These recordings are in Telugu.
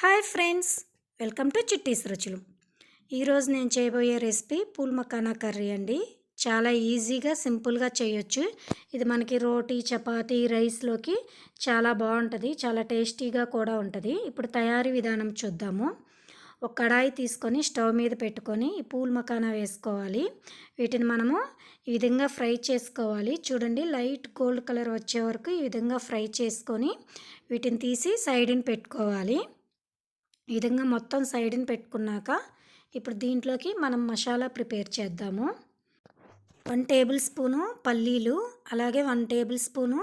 Hi friends welcome to Chitti's Ruchulu. ఈరోజు నేను చేయబోయే రెసిపీ పూల్ మకానా కర్రీ అండి. చాలా ఈజీగా సింపుల్గా చేయొచ్చు. ఇది మనకి రోటీ చపాతీ రైస్లోకి చాలా బాగుంటుంది చాలా టేస్టీగా కూడా ఉంటుంది. ఇప్పుడు తయారీ విధానం చూద్దాము. ఒక కడాయి తీసుకొని స్టవ్ మీద పెట్టుకొని పూల్ మకానా వేసుకోవాలి. వీటిని మనము ఈ విధంగా ఫ్రై చేసుకోవాలి. చూడండి లైట్ గోల్డ్ కలర్ వచ్చే వరకు ఈ విధంగా ఫ్రై చేసుకొని వీటిని తీసి సైడ్ని పెట్టుకోవాలి. ఈ విధంగా మొత్తం సైడ్ని పెట్టుకున్నాక ఇప్పుడు దీంట్లోకి మనం మసాలా ప్రిపేర్ చేద్దాము. వన్ టేబుల్ స్పూను పల్లీలు అలాగే వన్ టేబుల్ స్పూను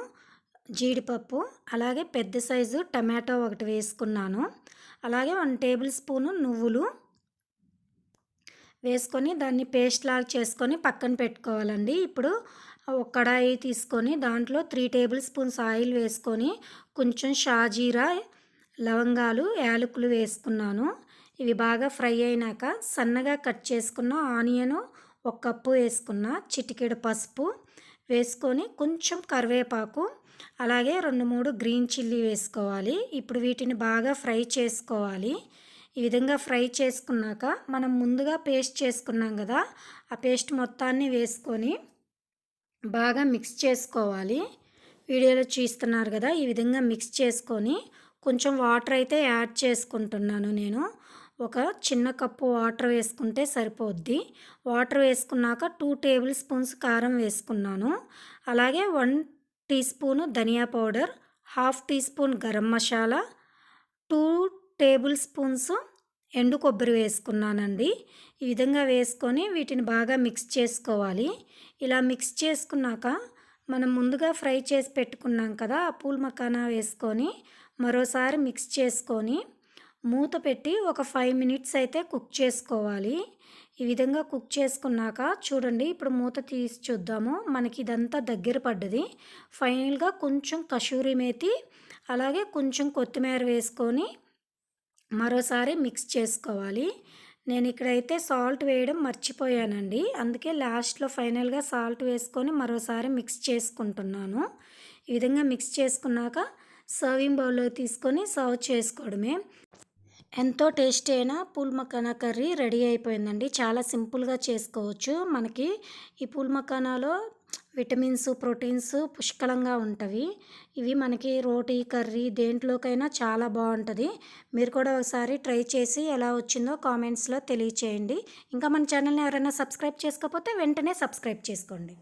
జీడిపప్పు అలాగే పెద్ద సైజు టమాటో ఒకటి వేసుకున్నాను. అలాగే వన్ టేబుల్ స్పూను నువ్వులు వేసుకొని దాన్ని పేస్ట్ లాగా చేసుకొని పక్కన పెట్టుకోవాలండి. ఇప్పుడు ఒక కడాయి తీసుకొని దాంట్లో త్రీ టేబుల్ స్పూన్స్ ఆయిల్ వేసుకొని కొంచెం షాజీరా లవంగాలు యాలకులు వేసుకున్నాను. ఇవి బాగా ఫ్రై అయినాక సన్నగా కట్ చేసుకున్న ఆనియను ఒక కప్పు వేసుకున్న చిటికెడు పసుపు వేసుకొని కొంచెం కరివేపాకు అలాగే రెండు మూడు గ్రీన్ చిల్లీ వేసుకోవాలి. ఇప్పుడు వీటిని బాగా ఫ్రై చేసుకోవాలి. ఈ విధంగా ఫ్రై చేసుకున్నాక మనం ముందుగా పేస్ట్ చేసుకున్నాం కదా ఆ పేస్ట్ మొత్తాన్ని వేసుకొని బాగా మిక్స్ చేసుకోవాలి. వీడియోలో చూస్తున్నారు కదా ఈ విధంగా మిక్స్ చేసుకొని కొంచెం వాటర్ అయితే యాడ్ చేసుకుంటున్నాను నేను. ఒక చిన్న కప్పు వాటర్ వేసుకుంటే సరిపోద్ది. వాటర్ వేసుకున్నాక టూ టేబుల్ స్పూన్స్ కారం వేసుకున్నాను. అలాగే one teaspoon dhania powder half teaspoon garam masala two tablespoons ఎండు కొబ్బరి వేసుకున్నానండి. ఈ విధంగా వేసుకొని వీటిని బాగా మిక్స్ చేసుకోవాలి. ఇలా మిక్స్ చేసుకున్నాక మనం ముందుగా ఫ్రై చేసి పెట్టుకున్నాం కదా ఆ పూల్ మకానా వేసుకొని మరోసారి మిక్స్ చేసుకొని మూత పెట్టి ఒక ఫైవ్ మినిట్స్ అయితే కుక్ చేసుకోవాలి. ఈ విధంగా కుక్ చేసుకున్నాక చూడండి ఇప్పుడు మూత తీసి చూద్దాము. మనకి ఇదంతా దగ్గర పడ్డది. ఫైనల్గా కొంచెం కషూరి మేతి అలాగే కొంచెం కొత్తిమీర వేసుకొని మరోసారి మిక్స్ చేసుకోవాలి. నేను ఇక్కడైతే సాల్ట్ వేయడం మర్చిపోయానండి. అందుకే లాస్ట్లో ఫైనల్గా సాల్ట్ వేసుకొని మరోసారి మిక్స్ చేసుకుంటున్నాను. ఈ విధంగా మిక్స్ చేసుకున్నాక సర్వింగ్ బౌల్లో తీసుకొని సర్వ్ చేసుకోవడమే. ఎంతో టేస్టీ అయిన పూల్ మకానా కర్రీ రెడీ అయిపోయిందండి. చాలా సింపుల్గా చేసుకోవచ్చు. మనకి ఈ పూల్ మకానాలో విటమిన్స్ ప్రోటీన్స్ పుష్కలంగా ఉంటవి. ఇవి మనకి రోటీ కర్రీ దేంట్లోకైనా చాలా బాగుంటుంది. మీరు కూడా ఒకసారి ట్రై చేసి ఎలా వచ్చిందో కామెంట్స్లో తెలియచేయండి. ఇంకా మన ఛానల్ని ఎవరైనా సబ్స్క్రైబ్ చేసుకోకపోతే వెంటనే సబ్స్క్రైబ్ చేసుకోండి.